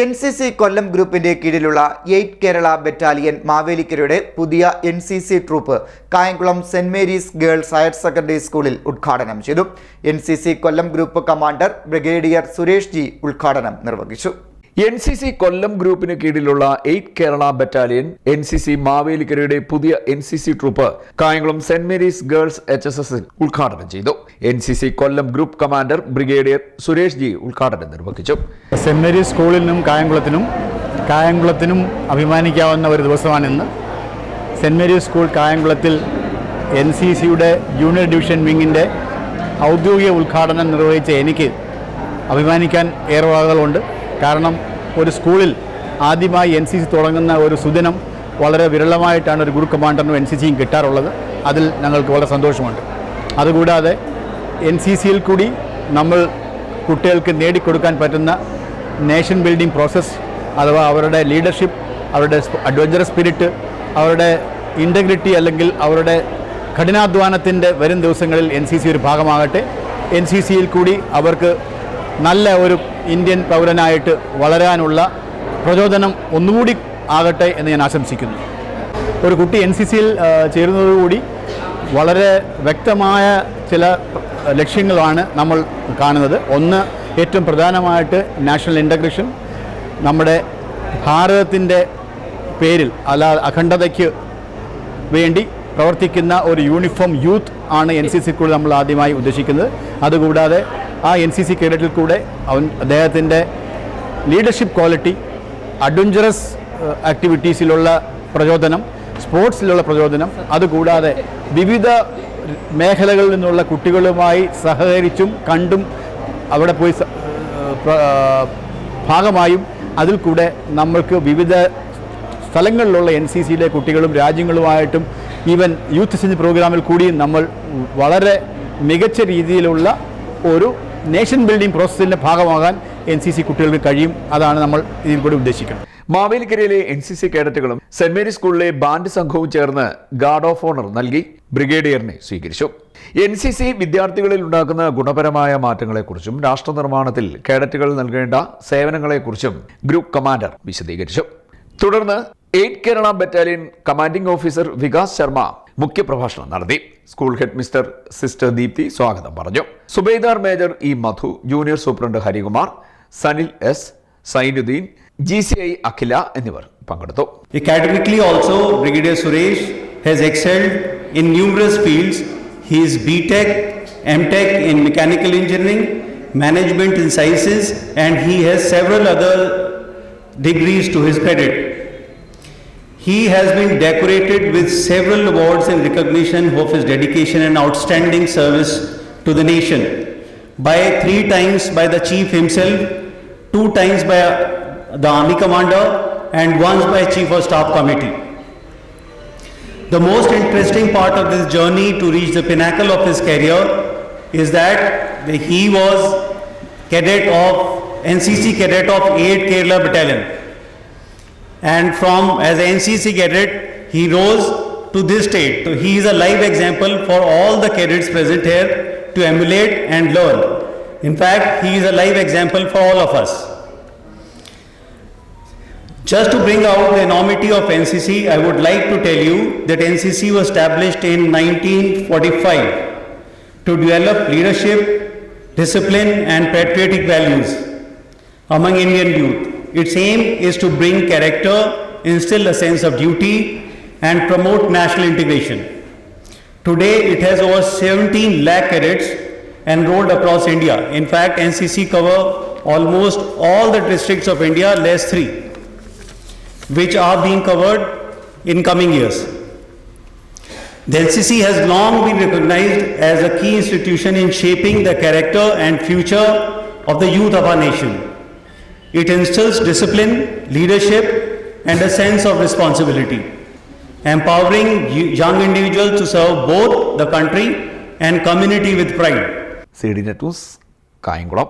N C C കൊല്ലം ഗ്രൂപ്പിന്റെ കീഴിലുള്ള eight Kerala battalion മാവേലിക്കരയുടെ പുതിയ N C C troop Kayamkulam Saint Mary's girls higher secondary സ്കൂളിൽ ഉദ്ഘാടനം ചെയ്തു. N C C Kollam group commander brigadier Suresh G ഉദ്ഘാടനം നിർവഹിച്ചു. എൻ സി സി കൊല്ലം ഗ്രൂപ്പിന് കീഴിലുള്ള eight Kerala battalion N C C മാവേലിക്കരയുടെ പുതിയ N C C troop Kayamkulam Saint Mary's girls H S എസിൽ ഉദ്ഘാടനം ചെയ്തു. N C C Kollam group commander brigadier Suresh G ഉദ്ഘാടനം നിർവഹിച്ചു. സെന്റ് മേരീസ് സ്കൂളിനും കായംകുളത്തിനും കായംകുളത്തിനും അഭിമാനിക്കാവുന്ന ഒരു ദിവസമാണിന്ന് സെന്റ് മേരീസ് സ്കൂൾ കായംകുളത്തിൽ എൻ സി സിയുടെ ജൂനിയർ ഡിവിഷൻ വിങ്ങിന്റെ ഔദ്യോഗിക ഉദ്ഘാടനം നിർവഹിച്ച എനിക്ക് അഭിമാനിക്കാൻ ഏറെ വകകളുണ്ട്. കാരണം ഒരു സ്കൂളിൽ ആദ്യമായി എൻ സി സി തുടങ്ങുന്ന ഒരു സുദിനം വളരെ വിരളമായിട്ടാണ് ഒരു ഗ്രൂപ്പ് കമാൻഡറിനും എൻ സി സിയും കിട്ടാറുള്ളത്. അതിൽ ഞങ്ങൾക്ക് വളരെ സന്തോഷമുണ്ട്. അതുകൂടാതെ എൻ സി സിയിൽ കൂടി നമ്മൾ കുട്ടികൾക്ക് നേടിക്കൊടുക്കാൻ പറ്റുന്ന നേഷൻ ബിൽഡിംഗ് പ്രോസസ്സ് അഥവാ അവരുടെ ലീഡർഷിപ്പ് അവരുടെ അഡ്വഞ്ചറസ് സ്പിരിറ്റ് അവരുടെ ഇന്റഗ്രിറ്റി അല്ലെങ്കിൽ അവരുടെ കഠിനാധ്വാനത്തിന്റെ വരും ദിവസങ്ങളിൽ എൻ സി സി ഒരു ഭാഗമാകട്ടെ. എൻ സി സിയിൽ കൂടി അവർക്ക് നല്ല ഒരു ഇന്ത്യൻ പൗരനായിട്ട് വളരാനുള്ള പ്രചോദനം ഒന്നുകൂടി ആകട്ടെ എന്ന് ഞാൻ ആശംസിക്കുന്നു. ഒരു കുട്ടി എൻ സി സിയിൽ ചേരുന്നതോടുകൂടി വളരെ വ്യക്തമായ ചില ലക്ഷ്യങ്ങളാണ് നമ്മൾ കാണുന്നത്. ഒന്ന് ഏറ്റവും പ്രധാനമായിട്ട് നാഷണൽ ഇന്റഗ്രേഷൻ നമ്മുടെ ഭാരതത്തിന്റെ പേരിൽ അല്ല അഖണ്ഡതയ്ക്ക് വേണ്ടി പ്രവർത്തിക്കുന്ന ഒരു യൂണിഫോം യൂത്ത് ആണ് എൻ സി സിക്കുള്ളിൽ നമ്മൾ ആദ്യമായി ഉദ്ദേശിക്കുന്നത്. അതുകൂടാതെ ആ എൻ സി സി കേഡറ്റിൽ കൂടെ അവൻ അദ്ദേഹത്തിന്റെ ലീഡർഷിപ്പ് ക്വാളിറ്റി അഡ്വഞ്ചറസ് ആക്ടിവിറ്റീസിലുള്ള പ്രചോദനം സ്പോർട്സിലുള്ള പ്രചോദനം അതുകൂടാതെ വിവിധ മേഖലകളിൽ നിന്നുള്ള കുട്ടികളുമായി സഹകരിച്ചും കണ്ടും അവിടെ പോയി ഭാഗമായും അതിൽ കൂടെ നമ്മൾക്ക് വിവിധ സ്ഥലങ്ങളിലുള്ള എൻ സി സിയിലെ കുട്ടികളും രാജ്യങ്ങളുമായിട്ടും ഈവൻ യൂത്ത് സിഞ്ച് പ്രോഗ്രാമിൽ കൂടിയും നമ്മൾ വളരെ മികച്ച രീതിയിലുള്ള ഒരു നേഷൻ ബിൽഡിംഗ് പ്രോസസ്സിന്റെ ഭാഗമാകാൻ എൻ സി സി കുട്ടികൾക്ക് കഴിയും. അതാണ് നമ്മൾ ഇതിൽ കൂടി ഉദ്ദേശിക്കുന്നത്. മാവേലിക്കരയിലെ എൻ സി സി കേഡറ്റുകളും സെന്റ് മേരി സ്കൂളിലെ ബാൻഡ് സംഘവും ചേർന്ന് ഗാർഡ് ഓഫ് ഓണർ നൽകി ബ്രിഗേഡിയറിനെ സ്വീകരിച്ചു. എൻ സി സി വിദ്യാർത്ഥികളിൽ ഉണ്ടാക്കുന്ന ഗുണപരമായ മാറ്റങ്ങളെക്കുറിച്ചും രാഷ്ട്ര നിർമ്മാണത്തിൽ കേഡറ്റുകൾ നൽകേണ്ട സേവനങ്ങളെക്കുറിച്ചും ഗ്രൂപ്പ് കമാൻഡർ വിശദീകരിച്ചു. തുടർന്ന് eight Kerala battalion commanding officer Vikas Sharma മുഖ്യ പ്രഭാഷണം നടത്തി. School head mister sister Deepti സ്വാഗതം പറഞ്ഞു. Subedar major E Madhu junior superintendent Harikumar Sanil S Sainuddin G C I Akhila എന്നിവർ പങ്കെടുത്തു. Academically also brigadier Suresh has excelled in numerous fields he is B tech M tech in mechanical engineering management in sciences and he has several other degrees to his credit He has been decorated with several awards in recognition of his dedication and outstanding service to the nation. By three times by the chief himself, two times by uh, the army commander, and once by chief of staff committee. The most interesting part of this journey to reach the pinnacle of his career is that he was cadet of NCC cadet of 8 Kerala Battalion. And from as NCC cadet, he rose to this state. So he is a live example for all the cadets present here to emulate and learn. In fact, he is a live example for all of us. Just to bring out the enormity of NCC, I would like to tell you that NCC was established in 1945 to develop leadership, discipline, and patriotic values among Indian youth. Its aim is to bring character, instill a sense of duty, and promote national integration. Today, it has over 17 lakh cadets enrolled across India. In fact, NCC cover almost all the districts of India, less three which are being covered in coming years. The NCC has long been recognized as a key institution in shaping the character and future of the youth of our nation. It instills discipline, leadership, and a sense of responsibility, empowering y- young individuals to serve both the country and community with pride. C D Net News Kayamkulam